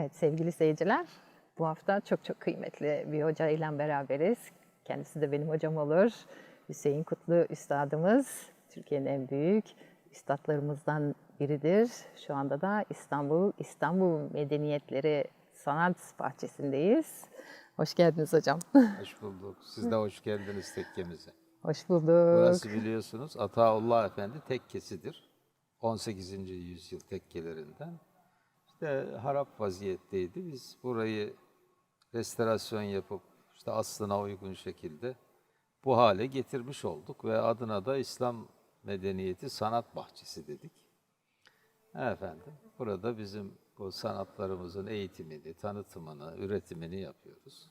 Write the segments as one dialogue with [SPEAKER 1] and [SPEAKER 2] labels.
[SPEAKER 1] Evet sevgili seyirciler, bu hafta çok çok kıymetli bir hoca ile beraberiz. Kendisi de benim hocam olur. Hüseyin Kutlu Üstadımız, Türkiye'nin en büyük üstadlarımızdan biridir. Şu anda da İstanbul, İstanbul Medeniyetleri Sanat Bahçesi'ndeyiz. Hoş geldiniz hocam.
[SPEAKER 2] Hoş bulduk. Siz de hoş geldiniz tekkemize.
[SPEAKER 1] Hoş bulduk.
[SPEAKER 2] Burası biliyorsunuz Ataullah Efendi tekkesidir. 18. yüzyıl tekkelerinden. İşte harap vaziyetteydi. Biz burayı restorasyon yapıp işte aslına uygun şekilde bu hale getirmiş olduk ve adına da İslam Medeniyeti Sanat Bahçesi dedik. Efendim, burada bizim bu sanatlarımızın eğitimini, tanıtımını, üretimini yapıyoruz.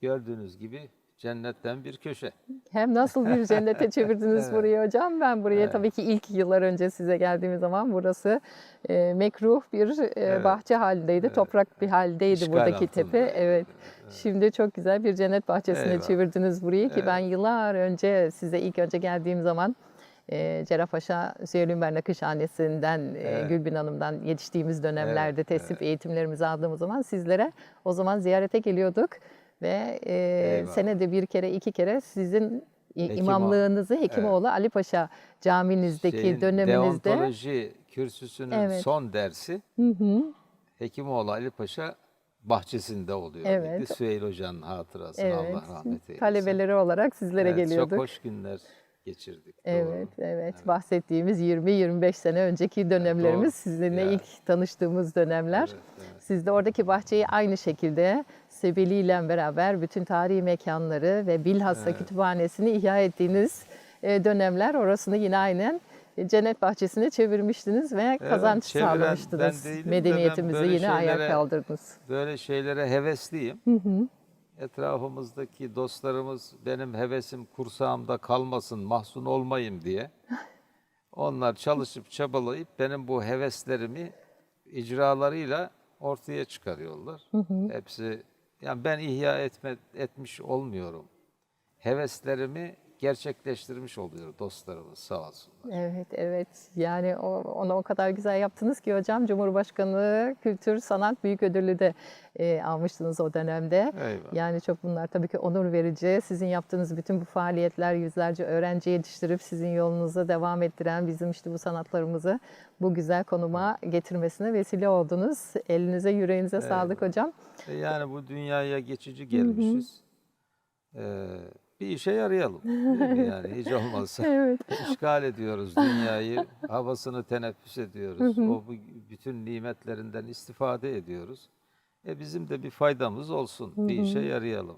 [SPEAKER 2] Gördüğünüz gibi cennetten bir köşe.
[SPEAKER 1] Hem nasıl bir cennete çevirdiniz burayı hocam. Ben buraya tabii ki ilk yıllar önce size geldiğim zaman burası e, mekruh bir e, bahçe halindeydi. Toprak bir haldeydi
[SPEAKER 2] İşgal
[SPEAKER 1] buradaki
[SPEAKER 2] altında.
[SPEAKER 1] tepe. Evet. Şimdi çok güzel bir cennet bahçesine
[SPEAKER 2] Eyvallah.
[SPEAKER 1] çevirdiniz burayı ki ben yıllar önce size ilk önce geldiğim zaman e, Cerrahpaşa Züheylün Nakışhanesi'nden e, Gülbin Hanım'dan yetiştiğimiz dönemlerde tesip eğitimlerimizi aldığımız zaman sizlere o zaman ziyarete geliyorduk ve e,
[SPEAKER 2] Eyvallah.
[SPEAKER 1] senede bir kere iki kere sizin
[SPEAKER 2] Hekim
[SPEAKER 1] imamlığınızı Hekimoğlu Ali Paşa caminizdeki
[SPEAKER 2] Şeyin
[SPEAKER 1] döneminizde
[SPEAKER 2] Deontoloji kürsüsünün
[SPEAKER 1] Evet.
[SPEAKER 2] son dersi Hekimoğlu Ali Paşa bahçesinde oluyor.
[SPEAKER 1] Evet.
[SPEAKER 2] idi. Süheyl Hoca'nın hatırasına
[SPEAKER 1] evet,
[SPEAKER 2] Allah rahmet eylesin.
[SPEAKER 1] talebeleri olarak sizlere
[SPEAKER 2] Evet,
[SPEAKER 1] geliyorduk.
[SPEAKER 2] Çok hoş günler geçirdik.
[SPEAKER 1] Evet,
[SPEAKER 2] doğru.
[SPEAKER 1] evet. Bahsettiğimiz 20-25 sene önceki dönemlerimiz
[SPEAKER 2] Doğru.
[SPEAKER 1] sizinle
[SPEAKER 2] Ya.
[SPEAKER 1] ilk tanıştığımız dönemler.
[SPEAKER 2] Evet, evet.
[SPEAKER 1] Siz de oradaki bahçeyi aynı şekilde Sebeli ile beraber bütün tarihi mekanları ve bilhassa kütüphanesini ihya ettiğiniz e, dönemler orasını yine aynen e, cennet bahçesine çevirmiştiniz ve kazanç
[SPEAKER 2] çeviren
[SPEAKER 1] sağlamıştınız. Medeniyetimizi yine ayağa kaldırdınız.
[SPEAKER 2] Böyle şeylere hevesliyim. Etrafımızdaki dostlarımız benim hevesim kursağımda kalmasın, mahzun olmayayım diye. Onlar çalışıp çabalayıp benim bu heveslerimi icralarıyla ortaya çıkarıyorlar. Hepsi yani ben ihya etme, etmiş olmuyorum. Heveslerimi gerçekleştirmiş oluyor dostlarımız sağ olsunlar.
[SPEAKER 1] Evet, evet. Yani o, onu o kadar güzel yaptınız ki hocam Cumhurbaşkanlığı Kültür Sanat Büyük Ödülü de e, almıştınız o dönemde.
[SPEAKER 2] Eyvallah.
[SPEAKER 1] Yani çok bunlar tabii ki onur verici. Sizin yaptığınız bütün bu faaliyetler yüzlerce öğrenci yetiştirip sizin yolunuza devam ettiren bizim işte bu sanatlarımızı bu güzel konuma getirmesine vesile oldunuz. Elinize yüreğinize sağlık hocam.
[SPEAKER 2] E Yani bu dünyaya geçici gelmişiz. Ee, bir işe yarayalım. Yani hiç olmazsa.
[SPEAKER 1] Evet.
[SPEAKER 2] İşgal ediyoruz dünyayı, havasını teneffüs ediyoruz. O bütün nimetlerinden istifade ediyoruz. E bizim de bir faydamız olsun, bir işe yarayalım.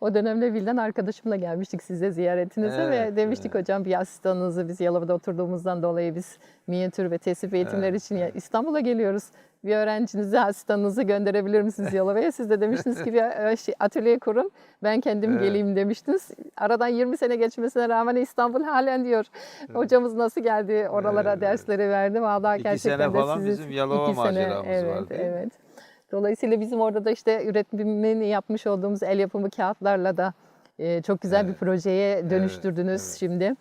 [SPEAKER 1] O dönemde Vildan arkadaşımla gelmiştik size ziyaretinize ve
[SPEAKER 2] Evet,
[SPEAKER 1] demiştik hocam bir asistanınızı biz Yalova'da oturduğumuzdan dolayı biz minyatür ve tesip eğitimleri için ya- İstanbul'a geliyoruz. Bir öğrencinizi, asistanınızı gönderebilir misiniz Yalova'ya? Siz de demiştiniz ki bir şey, atölye kurun, ben kendim geleyim demiştiniz. Aradan 20 sene geçmesine rağmen İstanbul halen diyor. Hocamız nasıl geldi oralara
[SPEAKER 2] Evet.
[SPEAKER 1] dersleri verdi. Vallahi
[SPEAKER 2] İki
[SPEAKER 1] gerçekten
[SPEAKER 2] sene
[SPEAKER 1] de
[SPEAKER 2] falan
[SPEAKER 1] sizi-
[SPEAKER 2] bizim Yalova
[SPEAKER 1] iki sene,
[SPEAKER 2] maceramız
[SPEAKER 1] evet,
[SPEAKER 2] var, değil mi?
[SPEAKER 1] Evet. Dolayısıyla bizim orada da işte üretimini yapmış olduğumuz el yapımı kağıtlarla da e, çok güzel bir projeye dönüştürdünüz şimdi.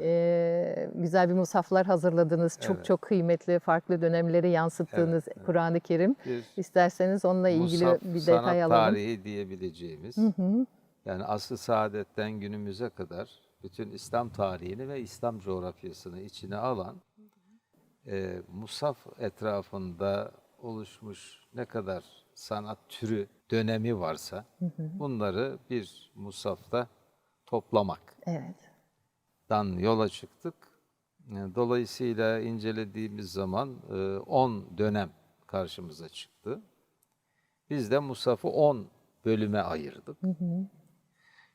[SPEAKER 1] E, güzel bir musaflar hazırladınız. Çok çok kıymetli, farklı dönemleri yansıttığınız Kur'an-ı Kerim.
[SPEAKER 2] Bir
[SPEAKER 1] İsterseniz onunla ilgili
[SPEAKER 2] Musaf
[SPEAKER 1] bir detay alalım.
[SPEAKER 2] tarihi diyebileceğimiz, yani asr-ı saadetten günümüze kadar bütün İslam tarihini ve İslam coğrafyasını içine alan e, Musaf etrafında oluşmuş ne kadar sanat türü dönemi varsa bunları bir Musaf'ta toplamaktan
[SPEAKER 1] Evet.
[SPEAKER 2] yola çıktık. E, Dolayısıyla incelediğimiz zaman 10 dönem karşımıza çıktı. Biz de Musaf'ı 10 bölüme ayırdık.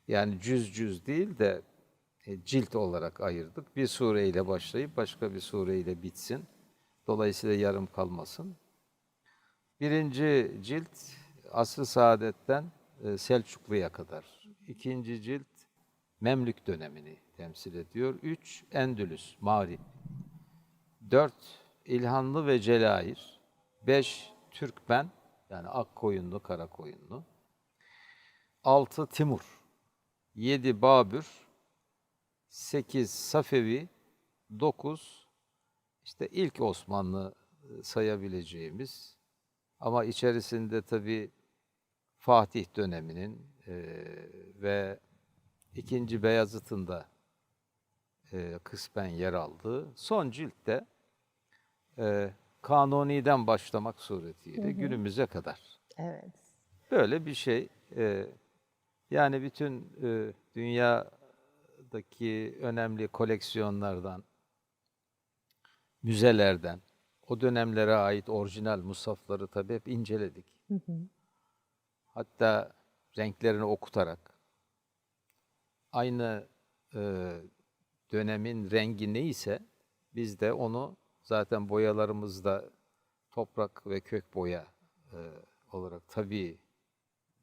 [SPEAKER 2] Yani cüz cüz değil de e, cilt olarak ayırdık. Bir sureyle başlayıp başka bir sureyle bitsin. Dolayısıyla yarım kalmasın. Birinci cilt asr-ı saadetten e, Selçuklu'ya kadar. İkinci cilt Memlük dönemini temsil ediyor. Üç Endülüs, Mağrib. Dört İlhanlı ve Celair. Beş Türkmen, yani Akkoyunlu, Karakoyunlu. Altı Timur. Yedi Babür. Sekiz Safevi. Dokuz işte ilk Osmanlı e, sayabileceğimiz Ama içerisinde tabii Fatih döneminin eee, ve ikinci Beyazıt'ın da eee, kısmen yer aldığı son ciltte eee Kanuni'den başlamak suretiyle günümüze kadar
[SPEAKER 1] Evet.
[SPEAKER 2] Böyle bir şey. e, yani bütün e, dünyadaki önemli koleksiyonlardan, müzelerden, o dönemlere ait orijinal musafları tabii hep inceledik. Hatta renklerini okutarak aynı e, dönemin rengi neyse biz de onu zaten boyalarımızda toprak ve kök boya e, olarak tabii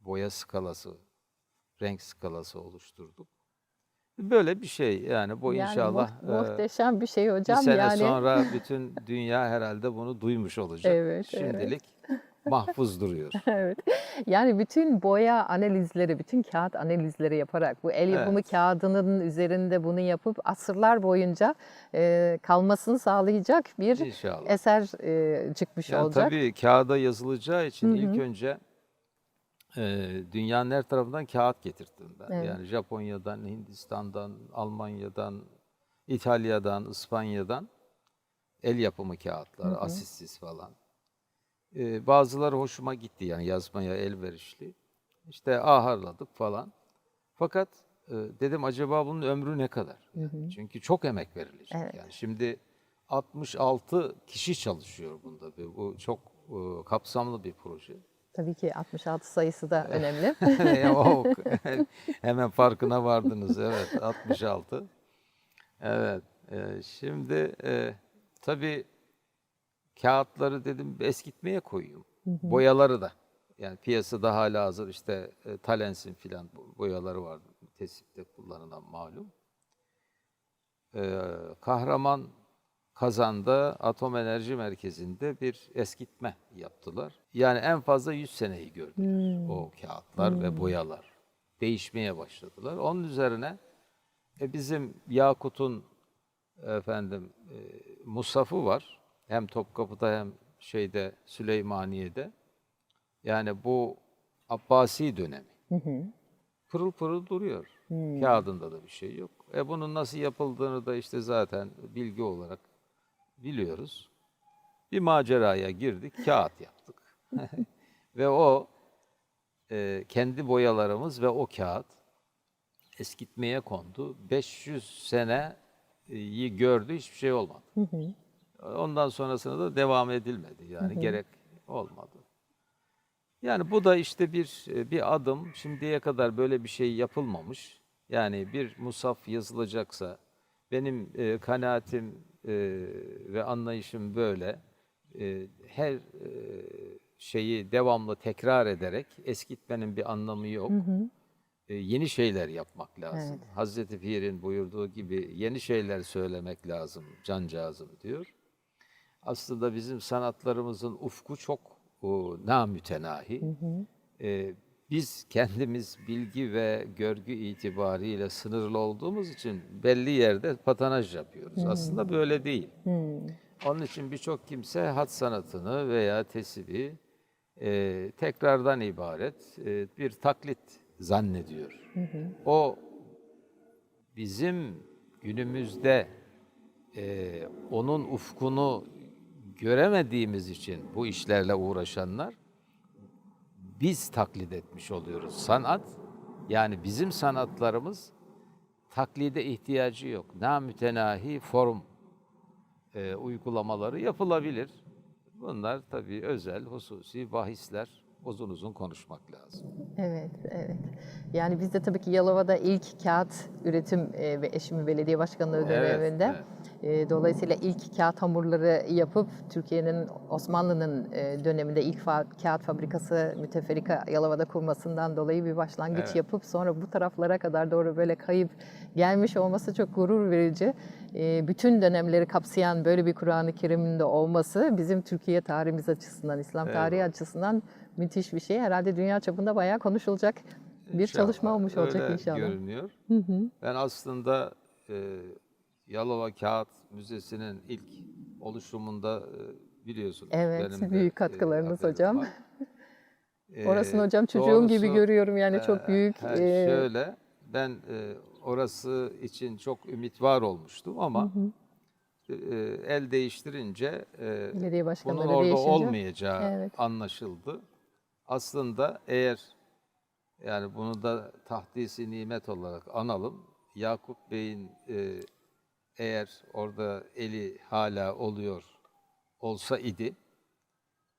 [SPEAKER 2] boya skalası, renk skalası oluşturduk. Böyle bir şey yani bu
[SPEAKER 1] Yani
[SPEAKER 2] inşallah
[SPEAKER 1] mu-
[SPEAKER 2] e,
[SPEAKER 1] muhteşem bir şey
[SPEAKER 2] bir
[SPEAKER 1] hocam
[SPEAKER 2] sene
[SPEAKER 1] yani.
[SPEAKER 2] sonra bütün dünya herhalde bunu duymuş olacak.
[SPEAKER 1] Evet, evet.
[SPEAKER 2] Şimdilik mahfuz duruyor.
[SPEAKER 1] Evet. Yani bütün boya analizleri, bütün kağıt analizleri yaparak bu el yapımı
[SPEAKER 2] Evet.
[SPEAKER 1] kağıdının üzerinde bunu yapıp asırlar boyunca e, kalmasını sağlayacak bir
[SPEAKER 2] İnşallah.
[SPEAKER 1] eser e, çıkmış
[SPEAKER 2] Yani
[SPEAKER 1] olacak.
[SPEAKER 2] tabii kağıda yazılacağı için ilk önce e, dünyanın her tarafından kağıt getirttim ben.
[SPEAKER 1] Evet.
[SPEAKER 2] Yani Japonya'dan, Hindistan'dan, Almanya'dan, İtalya'dan, İspanya'dan el yapımı kağıtlar, asissiz falan. E, bazıları hoşuma gitti yani yazmaya elverişli. İşte aharladık falan. Fakat e, dedim acaba bunun ömrü ne kadar? Yani Çünkü çok emek verilecek.
[SPEAKER 1] Evet.
[SPEAKER 2] Yani şimdi 66 kişi çalışıyor bunda. Bu çok e, kapsamlı bir proje.
[SPEAKER 1] Tabii ki 66 sayısı da önemli.
[SPEAKER 2] Hemen farkına vardınız. Evet 66. Evet. e, şimdi e, tabii kağıtları dedim eskitmeye koyuyorum. Boyaları da. Yani piyasada hala hazır işte e, Talens'in filan bo- boyaları var. Tesipte kullanılan malum. E, kahraman Kazan'da Atom Enerji Merkezi'nde bir eskitme yaptılar. Yani en fazla 100 seneyi gördüler o kağıtlar ve boyalar. Değişmeye başladılar. Onun üzerine e, bizim Yakut'un efendim e, Musaf'ı var. Hem Topkapı'da hem şeyde Süleymaniye'de. Yani bu Abbasi dönemi. Pırıl pırıl duruyor. Kağıdında da bir şey yok. E bunun nasıl yapıldığını da işte zaten bilgi olarak biliyoruz. Bir maceraya girdik, kağıt yaptık. ve o e, kendi boyalarımız ve o kağıt eskitmeye kondu. 500 seneyi gördü, hiçbir şey olmadı. Ondan sonrasında da devam edilmedi. Yani gerek olmadı. Yani bu da işte bir bir adım. Şimdiye kadar böyle bir şey yapılmamış. Yani bir musaf yazılacaksa benim e, kanaatim e, ve anlayışım böyle. E, her e, şeyi devamlı tekrar ederek eskitmenin bir anlamı yok. E, yeni şeyler yapmak lazım. Hazreti Pir'in buyurduğu gibi yeni şeyler söylemek lazım cancağızım diyor. Aslında bizim sanatlarımızın ufku çok o, namütenahi. E, biz kendimiz bilgi ve görgü itibariyle sınırlı olduğumuz için belli yerde patanaj yapıyoruz. Aslında böyle değil. Onun için birçok kimse hat sanatını veya tesibi e, tekrardan ibaret e, bir taklit zannediyor. O bizim günümüzde e, onun ufkunu göremediğimiz için bu işlerle uğraşanlar biz taklit etmiş oluyoruz. Sanat yani bizim sanatlarımız taklide ihtiyacı yok. Namütenahi form e, uygulamaları yapılabilir. Bunlar tabii özel, hususi bahisler. Uzun uzun konuşmak lazım.
[SPEAKER 1] Evet, evet. Yani biz de tabii ki Yalova'da ilk kağıt üretim e, ve eşimin belediye başkanlığı
[SPEAKER 2] Evet,
[SPEAKER 1] döneminde e, dolayısıyla ilk kağıt hamurları yapıp Türkiye'nin Osmanlı'nın e, döneminde ilk fa- kağıt fabrikası müteferrika Yalova'da kurmasından dolayı bir başlangıç
[SPEAKER 2] Evet.
[SPEAKER 1] yapıp sonra bu taraflara kadar doğru böyle kayıp gelmiş olması çok gurur verici. E, bütün dönemleri kapsayan böyle bir Kur'an-ı Kerim'in de olması bizim Türkiye tarihimiz açısından, İslam tarihi
[SPEAKER 2] Eyvallah.
[SPEAKER 1] açısından müthiş bir şey. Herhalde dünya çapında bayağı konuşulacak bir
[SPEAKER 2] İnşallah,
[SPEAKER 1] çalışma olmuş olacak
[SPEAKER 2] öyle
[SPEAKER 1] inşallah.
[SPEAKER 2] görünüyor. Ben aslında e, Yalova Kağıt Müzesi'nin ilk oluşumunda e, biliyorsunuz.
[SPEAKER 1] Evet,
[SPEAKER 2] Benim de,
[SPEAKER 1] büyük
[SPEAKER 2] e,
[SPEAKER 1] katkılarınız
[SPEAKER 2] haberim
[SPEAKER 1] hocam.
[SPEAKER 2] var.
[SPEAKER 1] Orasını
[SPEAKER 2] Ee,
[SPEAKER 1] hocam çocuğum gibi
[SPEAKER 2] doğrusu,
[SPEAKER 1] görüyorum yani
[SPEAKER 2] e,
[SPEAKER 1] çok büyük. e,
[SPEAKER 2] şöyle ben e, orası için çok ümit var olmuştum ama e, el değiştirince e, bunun orada
[SPEAKER 1] değişince.
[SPEAKER 2] olmayacağı
[SPEAKER 1] Evet.
[SPEAKER 2] anlaşıldı. Aslında eğer yani bunu da tahdisi nimet olarak analım. Yakup Bey'in e, eğer orada eli hala oluyor olsa idi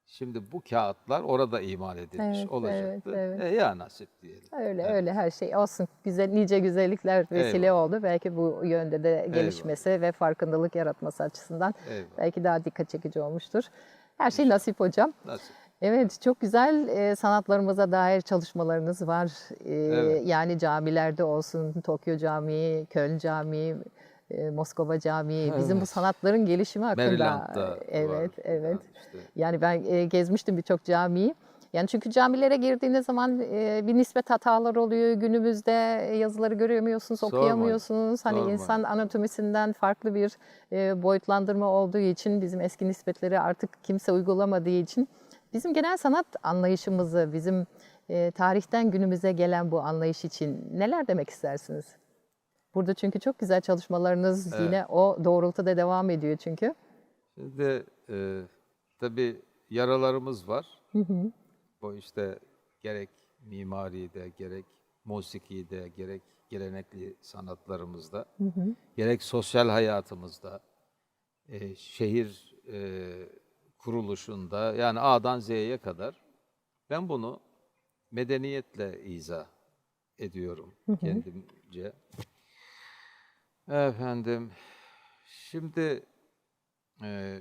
[SPEAKER 2] şimdi bu kağıtlar orada imal edilmiş
[SPEAKER 1] Evet,
[SPEAKER 2] olacaktı.
[SPEAKER 1] evet, evet.
[SPEAKER 2] E, ya nasip diyelim.
[SPEAKER 1] Öyle
[SPEAKER 2] Evet.
[SPEAKER 1] öyle her şey olsun. Güzel nice güzellikler vesile
[SPEAKER 2] Eyvallah.
[SPEAKER 1] oldu. Belki bu yönde de gelişmesi ve farkındalık yaratması açısından
[SPEAKER 2] Eyvallah.
[SPEAKER 1] belki daha dikkat çekici olmuştur. Her şey nasip hocam.
[SPEAKER 2] Nasip.
[SPEAKER 1] Evet, çok güzel e, sanatlarımıza dair çalışmalarınız var. E,
[SPEAKER 2] Evet.
[SPEAKER 1] Yani camilerde olsun, Tokyo Camii, Köln Camii, e, Moskova Camii, bizim bu
[SPEAKER 2] Evet.
[SPEAKER 1] sanatların gelişimi hakkında.
[SPEAKER 2] Maryland'da
[SPEAKER 1] evet,
[SPEAKER 2] var.
[SPEAKER 1] evet.
[SPEAKER 2] Yani işte
[SPEAKER 1] Yani ben e, gezmiştim birçok camiyi. Yani çünkü camilere girdiğiniz zaman e, bir nispet hatalar oluyor. Günümüzde yazıları göremiyorsunuz,
[SPEAKER 2] Sormayın,
[SPEAKER 1] okuyamıyorsunuz. Hani
[SPEAKER 2] sormayın.
[SPEAKER 1] insan anatomisinden farklı bir e, boyutlandırma olduğu için bizim eski nispetleri artık kimse uygulamadığı için bizim genel sanat anlayışımızı, bizim e, tarihten günümüze gelen bu anlayış için neler demek istersiniz? Burada çünkü çok güzel çalışmalarınız yine o doğrultuda devam ediyor çünkü.
[SPEAKER 2] Şimdi e, tabii yaralarımız var. Bu işte gerek mimaride, gerek musikide, gerek gelenekli sanatlarımızda, gerek sosyal hayatımızda, e, şehir e, kuruluşunda yani A'dan Z'ye kadar ben bunu medeniyetle izah ediyorum kendimce. Efendim, şimdi e,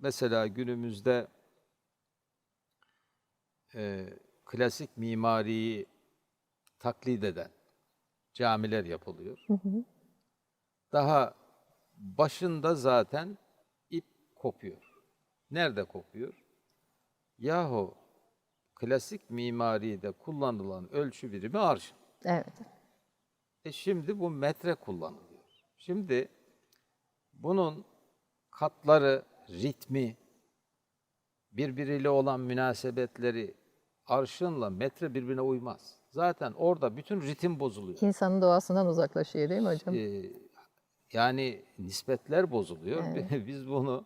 [SPEAKER 2] mesela günümüzde e, klasik mimariyi taklit eden camiler yapılıyor. Daha başında zaten ip kopuyor. Nerede kopuyor? Yahu klasik mimaride kullanılan ölçü birimi arşın.
[SPEAKER 1] Evet.
[SPEAKER 2] E şimdi bu metre kullanılıyor. Şimdi bunun katları, ritmi, birbiriyle olan münasebetleri arşınla metre birbirine uymaz. Zaten orada bütün ritim bozuluyor.
[SPEAKER 1] İnsanın doğasından uzaklaşıyor değil mi hocam?
[SPEAKER 2] Ee, yani nispetler bozuluyor. Biz bunu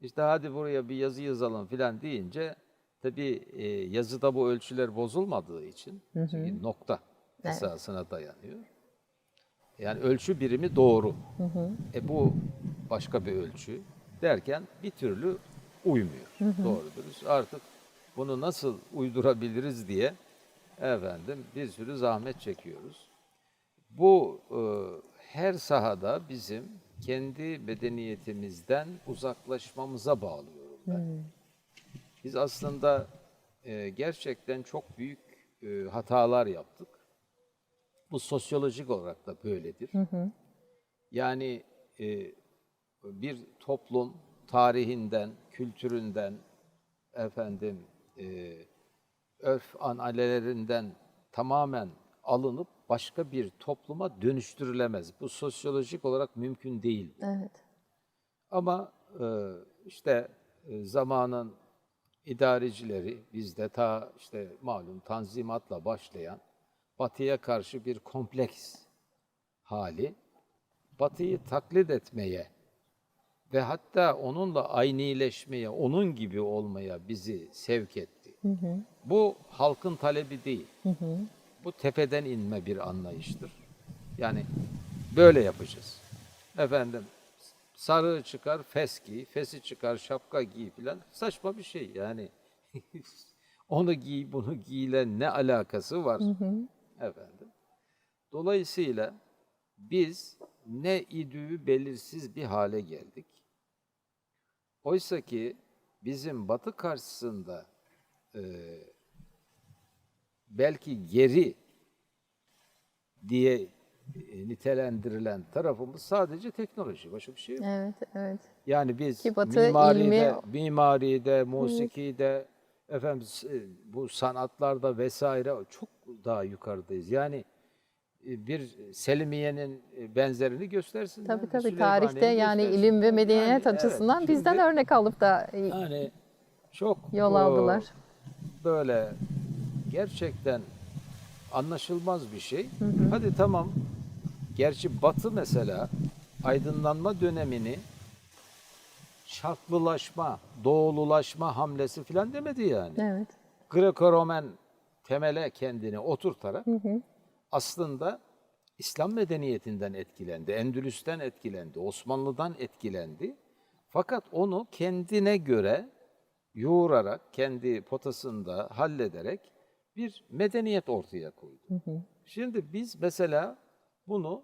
[SPEAKER 2] işte hadi buraya bir yazı yazalım filan deyince tabii e, yazıda bu ölçüler bozulmadığı için çünkü nokta
[SPEAKER 1] Evet.
[SPEAKER 2] esasına dayanıyor. Yani ölçü birimi doğru. E bu başka bir ölçü derken bir türlü uymuyor. Doğrudur. Artık bunu nasıl uydurabiliriz diye efendim bir sürü zahmet çekiyoruz. Bu e, her sahada bizim kendi medeniyetimizden uzaklaşmamıza bağlıyorum ben. Biz aslında e, gerçekten çok büyük e, hatalar yaptık. Bu sosyolojik olarak da böyledir. Yani e, bir toplum tarihinden, kültüründen, efendim e, örf analelerinden tamamen alınıp başka bir topluma dönüştürülemez. Bu sosyolojik olarak mümkün değil.
[SPEAKER 1] Evet.
[SPEAKER 2] Ama e, işte e, zamanın idarecileri bizde ta işte malum tanzimatla başlayan batıya karşı bir kompleks hali batıyı taklit etmeye ve hatta onunla aynileşmeye, onun gibi olmaya bizi sevk etti. Bu halkın talebi değil. Bu tepeden inme bir anlayıştır. Yani böyle yapacağız. Efendim sarığı çıkar fes giy, fesi çıkar şapka giy filan saçma bir şey yani. Onu giy, bunu giyle ne alakası var? Efendim. Dolayısıyla biz ne idüğü belirsiz bir hale geldik. Oysa ki bizim batı karşısında e, belki geri diye e, nitelendirilen tarafımız sadece teknoloji. Başka bir şey yok.
[SPEAKER 1] Evet, evet.
[SPEAKER 2] Yani biz
[SPEAKER 1] Ki Batı
[SPEAKER 2] mimaride,
[SPEAKER 1] ilmi-
[SPEAKER 2] mimaride, musikide, efendim s- bu sanatlarda vesaire çok daha yukarıdayız. Yani e, bir Selimiye'nin e, benzerini göstersin.
[SPEAKER 1] Tabii tabii tarihte yani ilim ve medeniyet
[SPEAKER 2] Yani, evet,
[SPEAKER 1] açısından bizden
[SPEAKER 2] şimdi-
[SPEAKER 1] örnek alıp da
[SPEAKER 2] Yani çok
[SPEAKER 1] yol aldılar.
[SPEAKER 2] Böyle gerçekten anlaşılmaz bir şey. Hadi tamam. Gerçi Batı mesela aydınlanma dönemini şarklılaşma, doğululaşma hamlesi falan demedi yani.
[SPEAKER 1] Evet.
[SPEAKER 2] Greco-Romen temele kendini oturtarak aslında İslam medeniyetinden etkilendi, Endülüs'ten etkilendi, Osmanlı'dan etkilendi. Fakat onu kendine göre yoğurarak, kendi potasında hallederek bir medeniyet ortaya koydu. Şimdi biz mesela bunu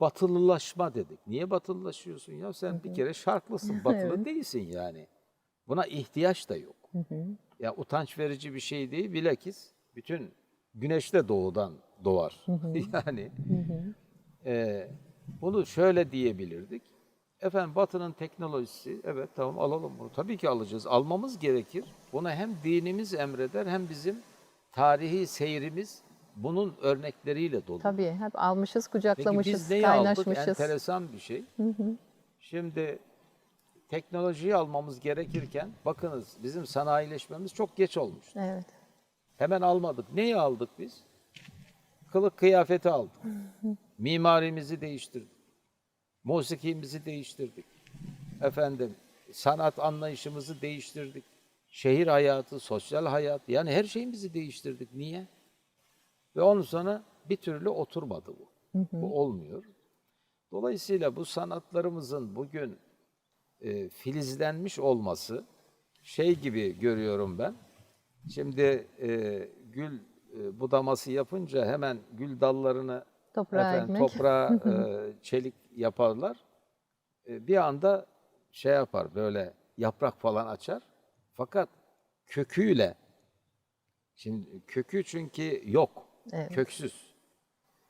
[SPEAKER 2] batılılaşma dedik. Niye batılılaşıyorsun ya? Sen bir kere şarklısın, batılı değilsin yani. Buna ihtiyaç da yok. Ya utanç verici bir şey değil. Bilakis bütün güneş de doğudan doğar. yani e, bunu şöyle diyebilirdik. Efendim Batı'nın teknolojisi, evet tamam alalım bunu. Tabii ki alacağız. Almamız gerekir. Bunu hem dinimiz emreder hem bizim tarihi seyrimiz bunun örnekleriyle dolu.
[SPEAKER 1] Tabii hep almışız,
[SPEAKER 2] Peki
[SPEAKER 1] kucaklamışız,
[SPEAKER 2] biz neyi aldık?
[SPEAKER 1] kaynaşmışız.
[SPEAKER 2] Enteresan bir şey. Şimdi teknolojiyi almamız gerekirken bakınız bizim sanayileşmemiz çok geç olmuş.
[SPEAKER 1] Evet.
[SPEAKER 2] Hemen almadık. Neyi aldık biz? Kılık kıyafeti aldık. Mimarimizi değiştirdik. Musikimizi değiştirdik. Efendim sanat anlayışımızı değiştirdik. Şehir hayatı, sosyal hayat yani her şeyimizi değiştirdik. Niye? Ve ondan sonra bir türlü oturmadı bu. Bu olmuyor. Dolayısıyla bu sanatlarımızın bugün e, filizlenmiş olması şey gibi görüyorum ben. Şimdi e, gül e, budaması yapınca hemen gül dallarını
[SPEAKER 1] Toprağa
[SPEAKER 2] efendim,
[SPEAKER 1] ekmek.
[SPEAKER 2] toprağa e, çelik yaparlar. E, bir anda şey yapar böyle yaprak falan açar. Fakat köküyle şimdi kökü çünkü yok.
[SPEAKER 1] Evet.
[SPEAKER 2] Köksüz.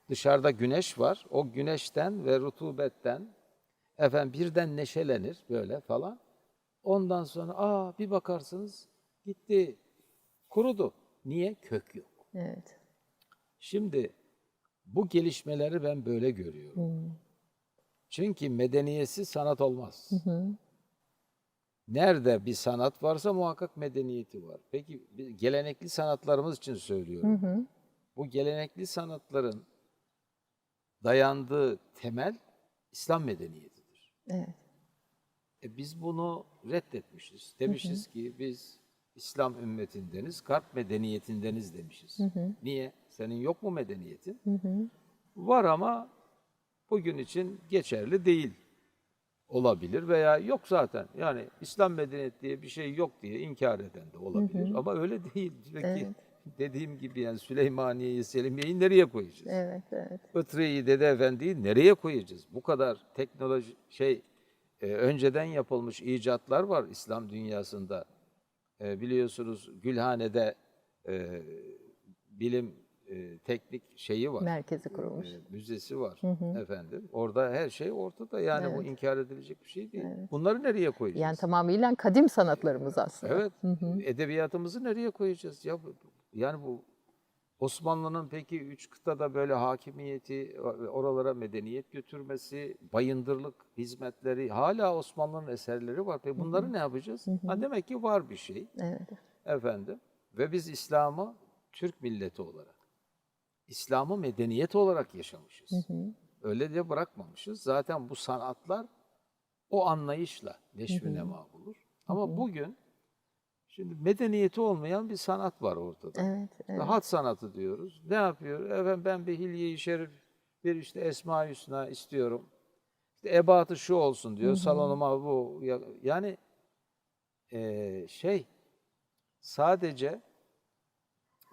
[SPEAKER 2] Dışarıda güneş var. O güneşten ve rutubetten efendim birden neşelenir böyle falan. Ondan sonra aa bir bakarsınız gitti kurudu. Niye? Kök yok.
[SPEAKER 1] Evet.
[SPEAKER 2] Şimdi bu gelişmeleri ben böyle görüyorum. Çünkü medeniyetsiz sanat olmaz. Nerede bir sanat varsa muhakkak medeniyeti var. Peki gelenekli sanatlarımız için söylüyorum. Bu gelenekli sanatların dayandığı temel İslam medeniyetidir.
[SPEAKER 1] Evet.
[SPEAKER 2] E biz bunu reddetmişiz. Demişiz ki biz İslam ümmetindeniz, Garp medeniyetindeniz demişiz. Niye? Senin yok mu medeniyetin? Var ama bugün için geçerli değil. Olabilir veya yok zaten. Yani İslam medeniyeti diye bir şey yok diye inkar eden de olabilir. Ama öyle değil. Peki
[SPEAKER 1] Evet.
[SPEAKER 2] Dediğim gibi yani Süleymaniye'yi, Selimiye'yi nereye koyacağız?
[SPEAKER 1] Evet, evet.
[SPEAKER 2] Itre'yi, Dede Efendi'yi nereye koyacağız? Bu kadar teknoloji şey e, önceden yapılmış icatlar var İslam dünyasında. E, biliyorsunuz Gülhane'de e, bilim e, teknik şeyi var.
[SPEAKER 1] Merkezi kurulmuş.
[SPEAKER 2] e, müzesi var efendim. Orada her şey ortada. Yani bu
[SPEAKER 1] Evet.
[SPEAKER 2] inkar edilecek bir şey değil. Bunları nereye koyacağız?
[SPEAKER 1] Yani tamamıyla kadim sanatlarımız aslında.
[SPEAKER 2] Evet. Edebiyatımızı nereye koyacağız? Ya bu- yani bu Osmanlı'nın peki üç kıtada böyle hakimiyeti, oralara medeniyet götürmesi, bayındırlık hizmetleri, hala Osmanlı'nın eserleri var. Peki bunları ne yapacağız? Ha demek ki var bir şey
[SPEAKER 1] Evet.
[SPEAKER 2] efendim. Ve biz İslam'ı Türk milleti olarak, İslam'ı medeniyet olarak yaşamışız. Öyle de bırakmamışız. Zaten bu sanatlar o anlayışla neşvi nema bulur. Ama bugün şimdi medeniyeti olmayan bir sanat var ortada.
[SPEAKER 1] Evet, evet.
[SPEAKER 2] Hat sanatı diyoruz. Ne yapıyor? Efendim ben bir hilye-i şerif, bir işte Esma-i Hüsna istiyorum. İşte ebatı şu olsun diyor. Salonuma bu. Ya- Yani eee, şey sadece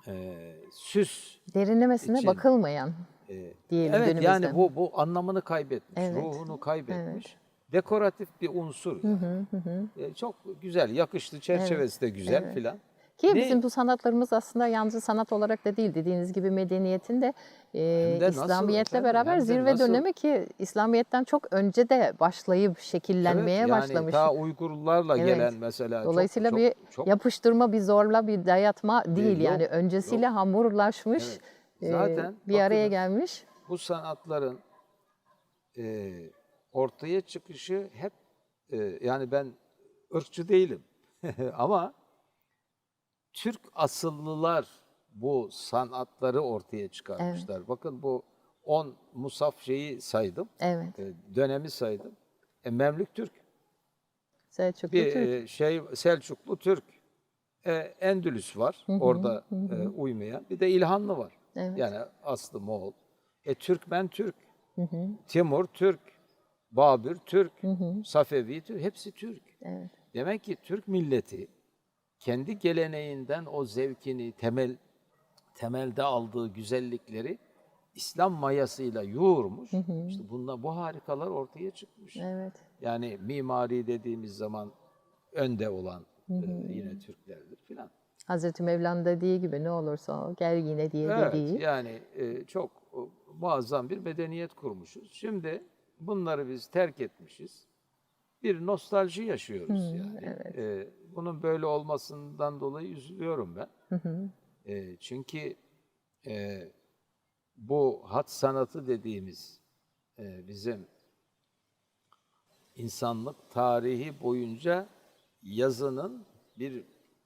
[SPEAKER 2] eee, süs.
[SPEAKER 1] Derinlemesine
[SPEAKER 2] için,
[SPEAKER 1] bakılmayan
[SPEAKER 2] eee,
[SPEAKER 1] diyelim
[SPEAKER 2] evet
[SPEAKER 1] günümüzde.
[SPEAKER 2] yani bu bu anlamını kaybetmiş,
[SPEAKER 1] Evet,
[SPEAKER 2] ruhunu kaybetmiş. Dekoratif bir unsur. yani. E, çok güzel, yakıştı, çerçevesi de güzel
[SPEAKER 1] evet.
[SPEAKER 2] filan.
[SPEAKER 1] Ki
[SPEAKER 2] Ne-
[SPEAKER 1] bizim bu sanatlarımız aslında yalnız sanat olarak da değil dediğiniz gibi medeniyetin de e,
[SPEAKER 2] de nasıl
[SPEAKER 1] İslamiyetle
[SPEAKER 2] efendim,
[SPEAKER 1] beraber
[SPEAKER 2] de
[SPEAKER 1] zirve
[SPEAKER 2] nasıl?
[SPEAKER 1] dönemi ki İslamiyetten çok önce de başlayıp şekillenmeye
[SPEAKER 2] Evet, yani
[SPEAKER 1] başlamış.
[SPEAKER 2] ta Uygurlarla
[SPEAKER 1] Evet.
[SPEAKER 2] gelen mesela.
[SPEAKER 1] Dolayısıyla
[SPEAKER 2] çok,
[SPEAKER 1] bir
[SPEAKER 2] çok,
[SPEAKER 1] yapıştırma, bir zorla, bir dayatma değil,
[SPEAKER 2] yok,
[SPEAKER 1] yani öncesiyle hamurlaşmış,
[SPEAKER 2] Evet.
[SPEAKER 1] e,
[SPEAKER 2] Zaten
[SPEAKER 1] bir araya
[SPEAKER 2] bakınız,
[SPEAKER 1] gelmiş.
[SPEAKER 2] bu sanatların e, ortaya çıkışı hep e, yani ben ırkçı değilim ama Türk asıllılar bu sanatları ortaya çıkarmışlar. Bakın bu 10 musaf şeyi saydım,
[SPEAKER 1] Evet.
[SPEAKER 2] e, dönemi saydım. E, Memlük Türk,
[SPEAKER 1] Selçuklu
[SPEAKER 2] bir
[SPEAKER 1] Türk.
[SPEAKER 2] e, şey Selçuklu Türk, e, Endülüs var orada e, uymayan, bir de İlhanlı var.
[SPEAKER 1] Evet.
[SPEAKER 2] Yani aslı Moğol. E Türkmen Türk, Timur Türk, Babür Türk, Safevi Türk, hepsi Türk.
[SPEAKER 1] Evet.
[SPEAKER 2] Demek ki Türk milleti kendi geleneğinden o zevkini temel temelde aldığı güzellikleri İslam mayasıyla yoğurmuş. İşte bunda bu harikalar ortaya çıkmış.
[SPEAKER 1] Evet.
[SPEAKER 2] Yani mimari dediğimiz zaman önde olan e, yine Türklerdir filan.
[SPEAKER 1] Hazreti Mevlana dediği gibi ne olursa o gel yine diye
[SPEAKER 2] Evet,
[SPEAKER 1] dediği.
[SPEAKER 2] yani e, çok e, muazzam bir medeniyet kurmuşuz. Şimdi bunları biz terk etmişiz. Bir nostalji yaşıyoruz yani. E, bunun böyle olmasından dolayı üzülüyorum ben. E, çünkü e, bu hat sanatı dediğimiz e, bizim insanlık tarihi boyunca yazının bir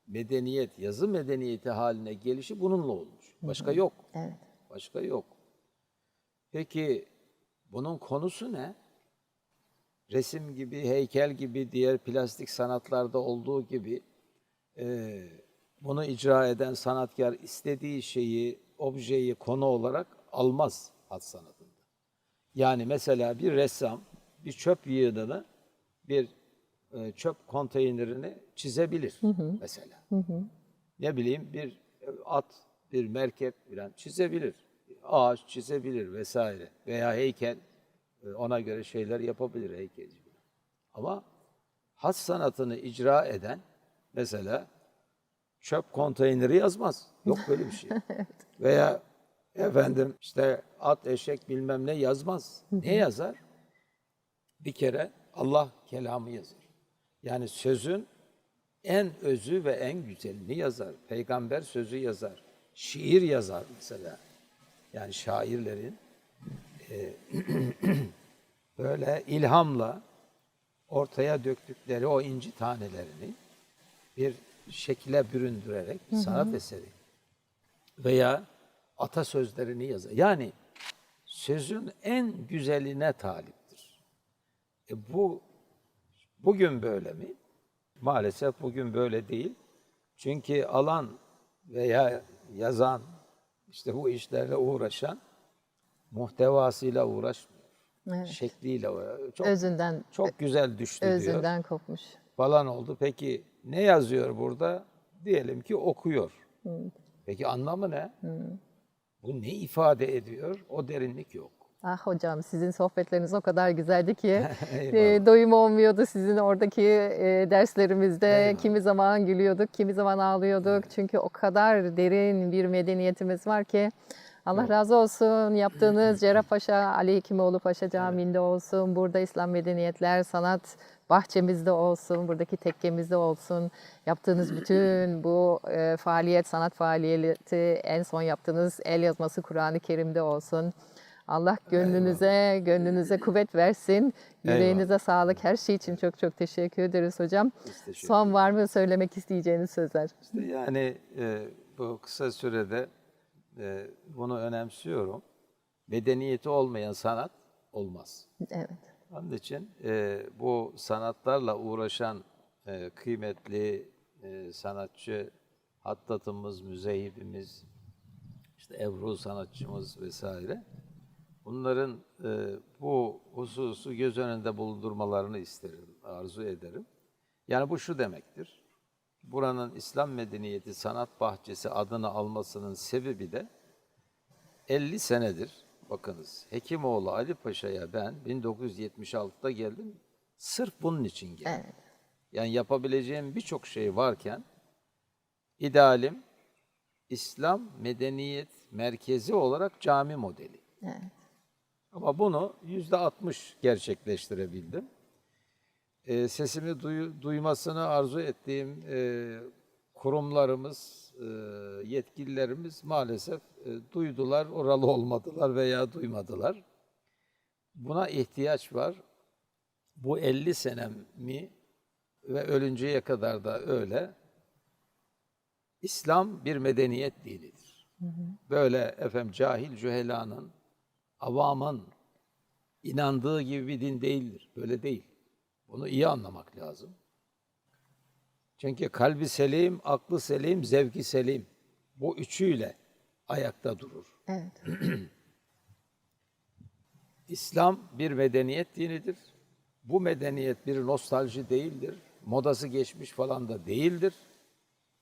[SPEAKER 2] medeniyet, yazı medeniyeti haline gelişi bununla olmuş. Başka yok.
[SPEAKER 1] Evet.
[SPEAKER 2] Başka yok. Peki bunun konusu ne? Resim gibi, heykel gibi, diğer plastik sanatlarda olduğu gibi e, bunu icra eden sanatkar istediği şeyi, objeyi konu olarak almaz hat sanatında. Yani mesela bir ressam bir çöp yığınını, bir e, çöp konteynerini çizebilir mesela. Ne bileyim bir at, bir merkep falan çizebilir. Ağaç çizebilir vesaire. Veya heykel e, ona göre şeyler yapabilir heykelci. Ama hat sanatını icra eden mesela çöp konteyneri yazmaz. Yok böyle bir şey. Veya efendim işte at, eşek bilmem ne yazmaz. Ne yazar? Bir kere Allah kelamı yazar. Yani sözün en özü ve en güzelini yazar. Peygamber sözü yazar. Şiir yazar mesela. Yani şairlerin e, böyle ilhamla ortaya döktükleri o inci tanelerini bir şekile büründürerek sanat eseri veya atasözlerini yazar. Yani sözün en güzeline taliptir. E bu bugün böyle mi? Maalesef bugün böyle değil. Çünkü alan veya yazan, işte bu işlerle uğraşan muhtevasıyla uğraşmıyor.
[SPEAKER 1] Evet.
[SPEAKER 2] Şekliyle uğraşıyor. Çok,
[SPEAKER 1] Özünden
[SPEAKER 2] çok güzel düştü diyor
[SPEAKER 1] özünden kopmuş.
[SPEAKER 2] falan oldu. Peki ne yazıyor burada? Diyelim ki okuyor. Peki anlamı ne? Bu ne ifade ediyor? O derinlik yok.
[SPEAKER 1] Ah hocam sizin sohbetleriniz o kadar güzeldi ki e, doyum olmuyordu sizin oradaki e, derslerimizde.
[SPEAKER 2] Eyvallah.
[SPEAKER 1] Kimi zaman gülüyorduk, kimi zaman ağlıyorduk. Çünkü o kadar derin bir medeniyetimiz var ki Allah razı olsun. Yaptığınız Cerrahpaşa Ali Hekimoğlu Paşa Camii'nde olsun, burada İslam Medeniyetler Sanat bahçemizde olsun, buradaki tekkemizde olsun. Yaptığınız bütün bu e, faaliyet, sanat faaliyeti, en son yaptığınız el yazması Kur'an-ı Kerim'de olsun. Allah gönlünüze, gönlünüze kuvvet versin. Yüreğinize sağlık. Her şey için çok çok teşekkür ederiz hocam.
[SPEAKER 2] teşekkür
[SPEAKER 1] Son var mı söylemek isteyeceğiniz sözler?
[SPEAKER 2] İşte yani e, bu kısa sürede e, bunu önemsiyorum. Medeniyeti olmayan sanat olmaz.
[SPEAKER 1] Evet.
[SPEAKER 2] Onun için e, bu sanatlarla uğraşan e, kıymetli e, sanatçı, hattatımız, müzeyibimiz, işte Ebru sanatçımız vesaire. Bunların e, bu hususu göz önünde bulundurmalarını isterim, arzu ederim. Yani bu şu demektir. Buranın İslam Medeniyeti Sanat Bahçesi adını almasının sebebi de 50 senedir bakınız Hekimoğlu Ali Paşa'ya ben 1976'da geldim. Sırf bunun için geldim.
[SPEAKER 1] Evet.
[SPEAKER 2] Yani yapabileceğim birçok şey varken idealim İslam medeniyet merkezi olarak cami modeli.
[SPEAKER 1] Evet.
[SPEAKER 2] Ama bunu yüzde 60 gerçekleştirebildim. Ee, sesimi duyu- duymasını arzu ettiğim e, kurumlarımız e, yetkililerimiz maalesef e, duydular, oralı olmadılar veya duymadılar. Buna ihtiyaç var. Bu 50 senemi ve ölünceye kadar da öyle. İslam bir medeniyet dinidir. Böyle efendim cahil cühelanın, avamın inandığı gibi bir din değildir. Böyle değil. Bunu iyi anlamak lazım. Çünkü kalbi selim, aklı selim, zevki selim. Bu üçüyle ayakta durur.
[SPEAKER 1] Evet.
[SPEAKER 2] İslam bir medeniyet dinidir. Bu medeniyet bir nostalji değildir. Modası geçmiş falan da değildir.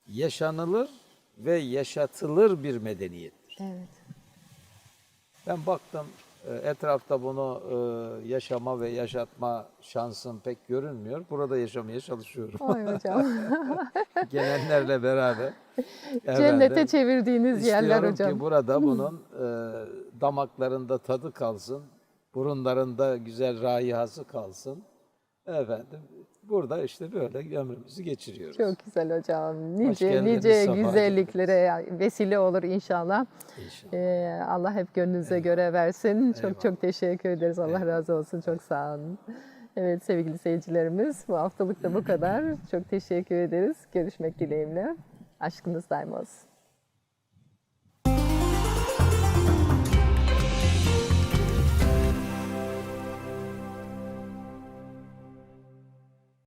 [SPEAKER 2] Yaşanılır ve yaşatılır bir medeniyettir.
[SPEAKER 1] Evet.
[SPEAKER 2] Ben baktım e, etrafta bunu e, yaşama ve yaşatma şansım pek görünmüyor. Burada yaşamaya çalışıyorum.
[SPEAKER 1] Oy hocam.
[SPEAKER 2] Gelenlerle beraber.
[SPEAKER 1] Cennete çevirdiğiniz yerler
[SPEAKER 2] İstiyorum
[SPEAKER 1] hocam.
[SPEAKER 2] ki burada bunun e, damaklarında tadı kalsın, burunlarında güzel raihası kalsın. Efendim, burada işte böyle ömrümüzü geçiriyoruz.
[SPEAKER 1] Çok güzel hocam. Nice
[SPEAKER 2] geldiniz,
[SPEAKER 1] nice güzelliklere vesile olur inşallah.
[SPEAKER 2] İnşallah.
[SPEAKER 1] Ee, Allah hep gönlünüze göre versin. Çok çok teşekkür ederiz. Allah razı olsun. Çok sağ olun. Evet sevgili seyircilerimiz bu haftalık da bu kadar. Çok teşekkür ederiz. Görüşmek dileğiyle. Aşkınız daim olsun.